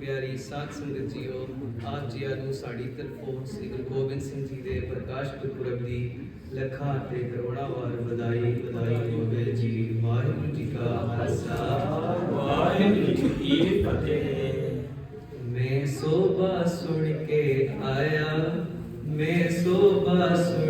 ਪਿਆਰੀ ਸਾਧ ਸੰਗਤ ਜੀਓ ਆਪ ਜੀਆਂ ਨੂੰ ਸਾਡੀ ਤਰਫੋਂ ਸ੍ਰੀ ਗੁਰੂ ਗੋਬਿੰਦ ਸਿੰਘ ਜੀ ਦੇ ਪ੍ਰਕਾਸ਼ ਗੁਰਪੁਰਬ ਦੀ ਲੱਖਾਂ ਤੇ ਕਰੋੜਾਂ ਵਾਰ ਵਧਾਈ ਵਧਾਈ ਹੋਵੇ ਜੀ। ਵਾਹਿਗੁਰੂ ਜੀ ਕਾ ਖਾਲਸਾ। ਵਾਹਿਗੁਰੂ ਜੀ ਕੀ ਫਤਿਹ। ਮੈਂ ਸੋਭਾ ਸੁਣ ਕੇ ਆਇਆ ਮੈਂ ਸੋਭਾ ਸੁਣ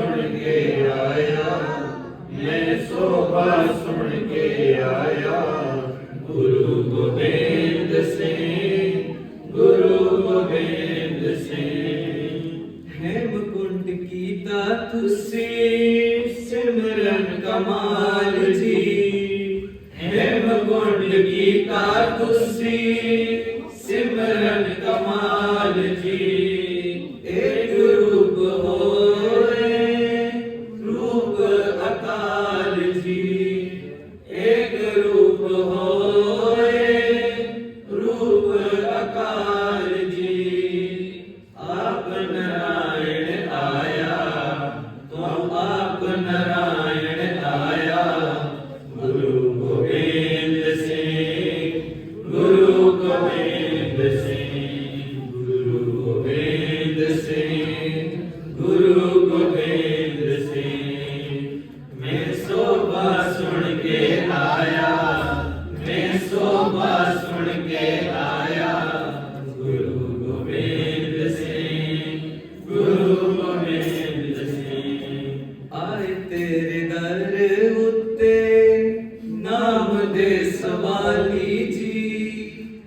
ਸੁਣ ਕੇ ਆਇਆ, ਮੈਂ ਸੋਭਾ ਸੁਣ ਕੇ ਆਇਆ। ਗੁਰੂ ਗੋਬਿੰਦ ਸਿੰਘ, ਗੁਰੂ ਗੋਬਿੰਦ ਸਿੰਘ। ਹੈਮਕੁੰਡ ਕੀਤਾ ਤੁਸੀਂ ਸਿਮਰਨ ਕਮਾਲ ਜੀ। ਹੈਮਕੁੰਡ ਕੀਤਾ ਤੁਸੀਂ ਨਾਮ ਦੇ ਸਵਾਲੀ ਜੀ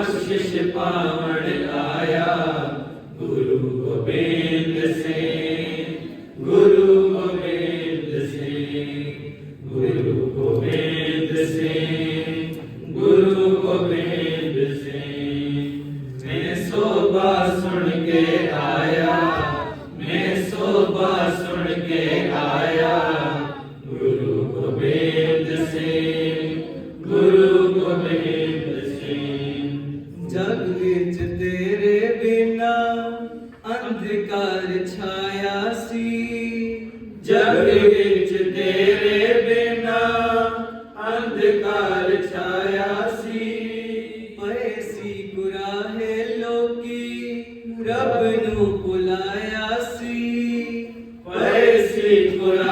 ਬਖਸ਼ਿਸ਼ ਪਾਵਣ ਆਇਆ ਗੁਰੂ ਗੋਬਿੰਦ ਸਿੰਘ ਜਗ ਵਿੱਚ ਤੇਰੇ ਬਿਨਾ ਅੰਧਕਾਰ ਛਾਇਆ ਸੀ। ਜਗ ਵਿੱਚ ਤੇਰੇ ਬਿਨਾ ਅੰਧਕਾਰ ਛਾਇਆ ਸੀ। ਪਏ ਸੀ ਗੁਰਾਹੇ ਲੋਕੀ, ਰੱਬ ਨੂੰ ਬੁਲਾਇਆ ਸੀ। ਪਏ ਸੀ ਗੁਰਾਹੇ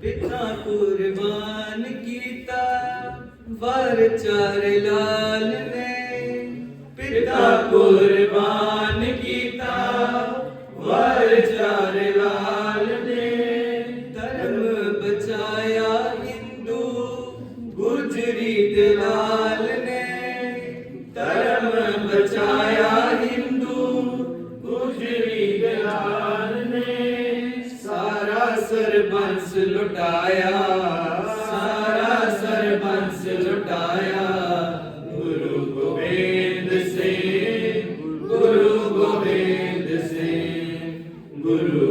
ਸਿੰਘ ਪਿਤਾ ਕੁਰਬਾਨ ਕੀਤਾ ਵਾਰ ਚਾਰ ਲਾਲ ਨੇ। ਪਿਤਾ ਕੁਰਬਾਨ ਲੁਟਾਇਆ ਸਾਰਾ ਸਰਬੰਸ ਲੁਟਾਇਆ। ਗੁਰੂ ਗੋਬਿੰਦ ਸੇ ਗੁਰੂ ਗੋਬਿੰਦ ਸੇ ਗੁਰੂ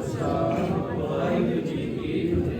ਗੋਬਿੰਦ